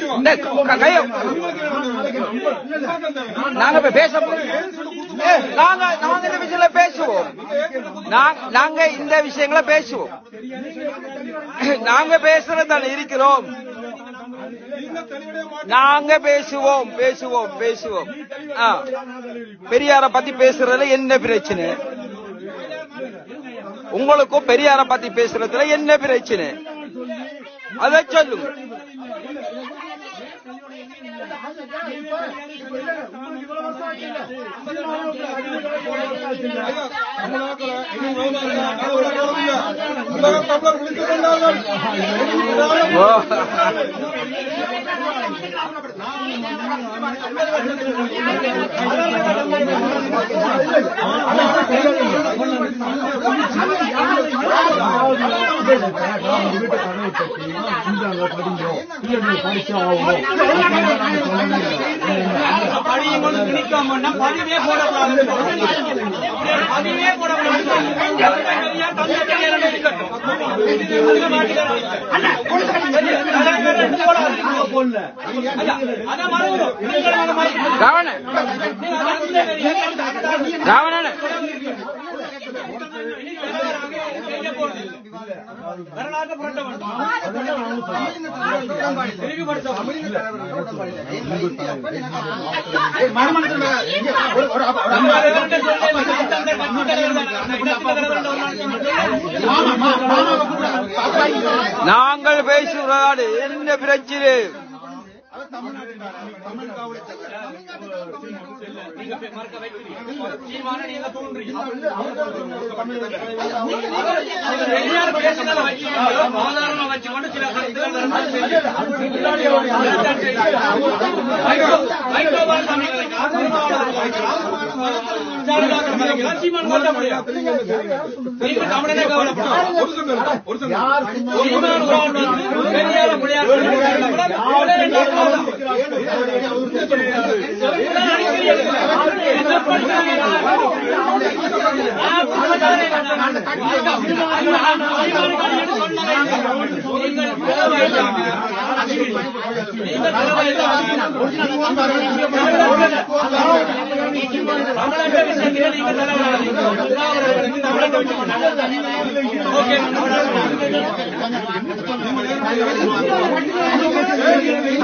இந்த கைய நாங்க இப்ப பேச நாங்க நாங்க இந்த விஷயங்கள பேசுவோம். நாங்க- இந்த விஷயங்களை பேசுவோம். நாங்க பேசுறதான இருக்கிறோம். நாங்க பேசுவோம் பேசுவோம் பேசுவோம். பெரியார பத்தி பேசுறதுல என்ன பிரச்சனை? உங்களுக்கும் பெரியார பத்தி பேசுறதுல என்ன பிரச்சனை? அதை சொல்லுங்க. ஓ. படியும் பதிவே போடக்கூடாது பதிவே போடக்கூடாது வரலாற்று நாங்கள் பேசுகிறாடு என்ன பிரச்சனை? வச்சுக்கொண்டு சில கருத்துக்கள் சீமான் கொண்ட முடியாது நீங்க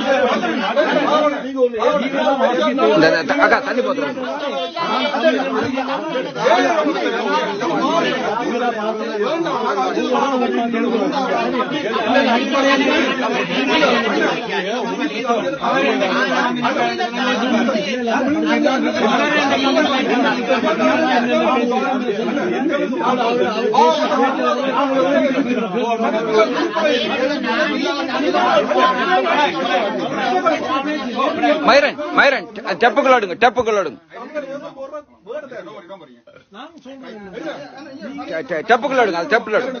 சொல்லுங்க இந்த இந்த- அக்கா தண்ணி போத்துறோம் மயிரன் அடுங்க டெப்புக்குள்ள அடுங்க டெப்புக்குள்ள அடுங்க அது டெப்புல அடுங்க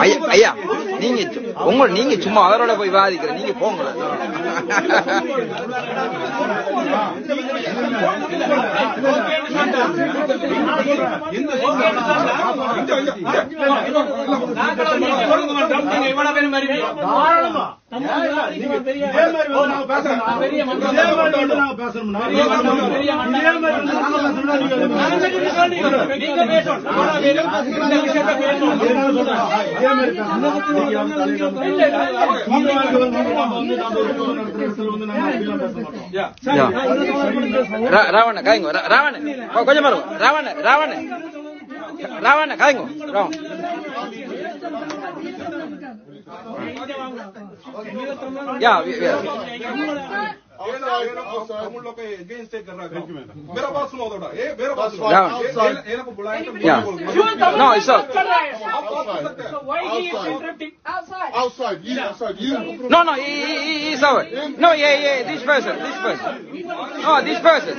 ஐயா ஐயா நீங்க உங்க நீங்க சும்மா அவரோட போய் வாதிக்கிற நீங்க போங்க. நீங்க రావణ కాయింగో రావణ కొంచెం మరో రావణ రావణ రావణ కాయింగో రావణ యా యా मेरा पास सुनो no. it's up outside. outside. outside. No no he's over no yeah yeah this person this person. Oh, this person.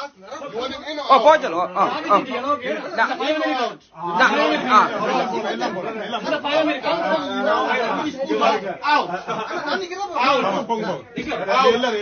Pockels எல்லாரும்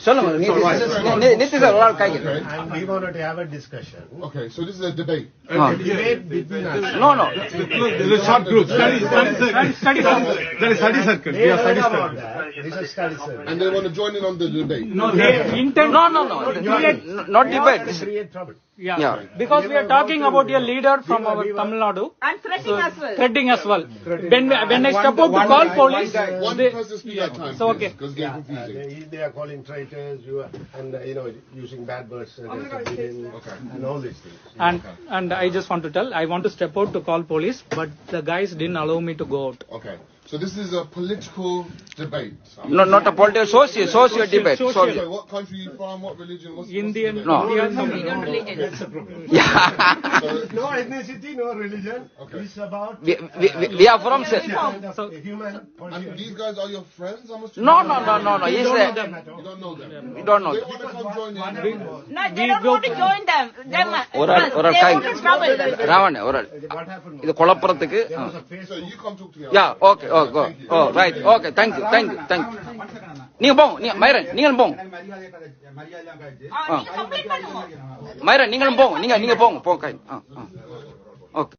So no, so, is, a allowed. Okay. We wanted to have a discussion. Okay, so this is a debate. no. debate between us. No, no. There is short group. Study, study, study, There is study circle. They are study circle. This is study circle. And they want to join in on the debate. No, No. No, no, no. Not debate. Yeah. yeah. Because we are talking about a leader from our Tamil Nadu. And threatening uh, as well. Threatening as well. When, when I step out to call police. One person speak at time. So, okay. Because they are calling trade traitors, you are, and uh, you know using bad words uh, and all these things. and, and I just want to tell, I want to step out to call police, but the guys didn't allow me to go out. Okay, so this is a political debate. No, not a political, social, social debate. Okay, Social. what country you from? What religion? What's, Indian, What's the debate? No. Indian, Yeah. No ethnicity, no religion. Okay. It's about we, we, we, we are from. Se- kind of a human And point. these guys are your friends? I must No, no, no, no, no. He's You a, don't know them. we don't know. They want to come join in. No, they don't want to join them. them ஒரு ஆள் ஒரு ஆள் they காய் want to trouble. Ravana ஒரு ஆள் What happened? இது குழப்பறதுக்கு There was a So Facebook. you come talk to me. Yeah okay Okay oh right okay thank you thank you thank you நீங்க போங்க நீங்க மயிரன் நீங்களும் போங்க. மயிரன் நீங்களும் போங்க நீங்க நீங்க போங்க போங்க ஓகே